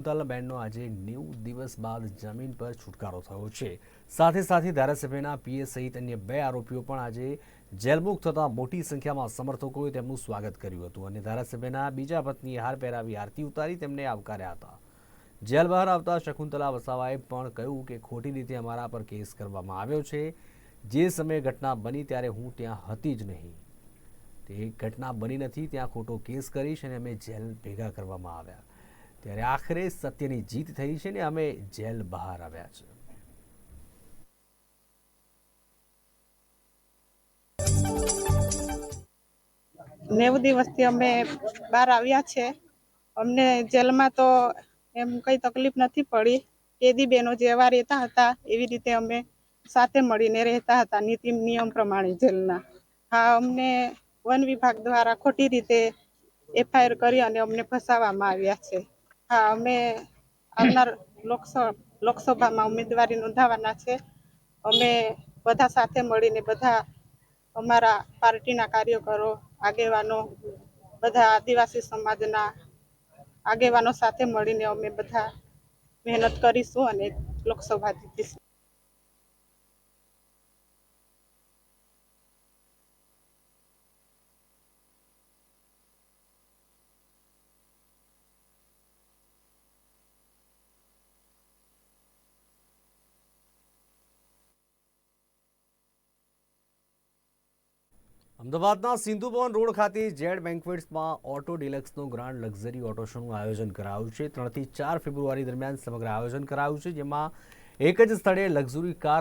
શકુંતલાબેનનો આજે નેવું દિવસ બાદ જામીન પર છુટકારો થયો છે. સાથે સાથે ધારાસભ્યના પીએ સહિત અન્ય બે આરોપીઓ પણ આજે જેલમુક્ત થતા મોટી સંખ્યામાં સમર્થકોએ તેમનું સ્વાગત કર્યું હતું અને ધારાસભ્યના બીજા પત્નીએ હાર પહેરાવી આરતી ઉતારી તેમને આવકાર્યા હતા. જેલ બહાર આવતા શકુંતલા વસાવાએ પણ કહ્યું કે ખોટી રીતે અમારા પર કેસ કરવામાં આવ્યો છે. જે સમયે ઘટના બની ત્યારે હું ત્યાં હતી જ નહીં. તે ઘટના બની નથી, ત્યાં ખોટો કેસ કરીશ અને અમે જેલ ભેગા કરવામાં આવ્યા. ત્યારે આખરે સત્યની જીત થઈ છે ને અમે જેલ બહાર આવ્યા છે. નેવું દિવસથી અમે બહાર આવ્યા છે. અમને જેલમાં તો એમ કઈ તકલીફ નથી પડી. કેદી બેનો જેવા રહેતા હતા, એવી રીતે અમે સાથે મળીને રહેતા હતા નીતિ, નિયમ પ્રમાણે જેલના. હા, અમને વન વિભાગ દ્વારા ખોટી રીતે એફઆઈઆર કરી અને અમને ફસાવવામાં આવ્યા છે. હા, અમે આવનાર લોકસભા લોકસભામાં ઉમેદવારી નોંધાવાના છે. અમે બધા સાથે મળીને બધા અમારા પાર્ટીના કાર્યકરો, આગેવાનો, બધા આદિવાસી સમાજના આગેવાનો સાથે મળીને અમે બધા મહેનત કરીશું અને લોકસભા જીતીશું. અમદાવાદના સિંધુભવન રોડ ખાતે જેડ બેન્કવેટ્સમાં ઓટો ડિલક્સનું ગ્રાન્ડ લક્ઝરી ઓટો શોનું આયોજન કરાયું છે. ત્રણથી ચાર ફેબ્રુઆરી દરમિયાન સમગ્ર આયોજન કરાયું છે, જેમાં એક જ સ્થળે લક્ઝરી કાર